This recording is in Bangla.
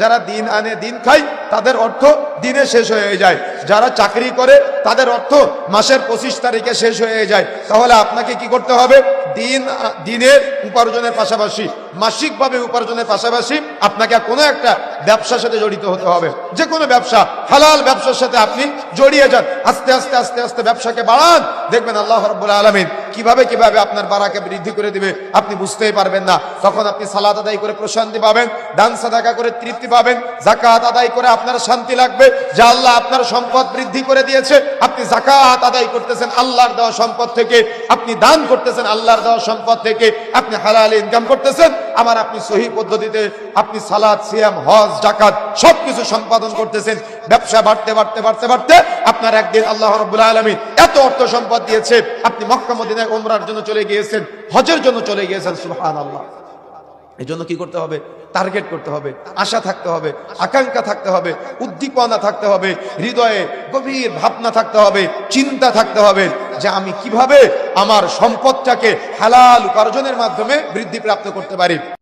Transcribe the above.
যারা দিন আনে দিন খায়, তাদের অর্থ দিনে শেষ হয়ে যায়। যারা চাকরি করে, তাদের অর্থ মাসের পঁচিশ তারিখে শেষ হয়ে যায়। তাহলে আপনাকে কি করতে হবে? দিন, দিনের উপার্জনের পাশাপাশি, মাসিকভাবে উপার্জনের পাশাপাশি আপনাকে কোনো একটা ব্যবসার সাথে জড়িত হতে হবে। যে কোনো ব্যবসা, হালাল ব্যবসার সাথে আপনি জড়িয়ে যান। আস্তে আস্তে আস্তে আস্তে ব্যবসাকে বাড়ান। দেখবেন আল্লাহ রব্বুল আলমিন কীভাবে কীভাবে আপনার বাড়াকে বৃদ্ধি করে দিবে, আপনি বুঝতেই পারবেন না। তখন আপনি সালাদ আদায় করে প্রশান্তি পাবেন, দান সাদাকা করে তৃপ্তি পাবেন জাকাত আদায় করে আপনার শান্তি লাগবে। যে আল্লাহ আপনার সম্পদ বৃদ্ধি করে দিয়েছে, আপনি জাকাত আদায় করতেছেন আল্লাহর দেওয়া সম্পদ থেকে, আপনি দান করতেছেন আল্লাহর দেওয়া সম্পদ থেকে, আপনি হালাল ইনকাম করতেছেন আমার আপনি সহি পদ্ধতিতে আপনি সালাদ সিয়াম, হজ জাকাত সবকিছু সম্পাদন করতেছেন। ব্যবসা বাড়তে বাড়তে বাড়তে বাড়তে আপনার একদিন আল্লাহ রব্বুল আলমী এত অর্থ সম্পদ দিয়েছে, আপনি মক্কা, মদিনায় ওমরার জন্য চলে গিয়েছেন, হজের জন্য চলে গিয়েছেন সুহান আল্লাহ এই জন্য কি করতে হবে? টার্গেট করতে হবে, আশা থাকতে হবে, আকাঙ্ক্ষা থাকতে হবে, উদ্দীপনা থাকতে হবে, হৃদয়ে গভীর ভাবনা থাকতে হবে, চিন্তা থাকতে হবে যে আমি কীভাবে আমার সম্পদটাকে হালাল উপার্জনের মাধ্যমে বৃদ্ধি প্রাপ্ত করতে পারি।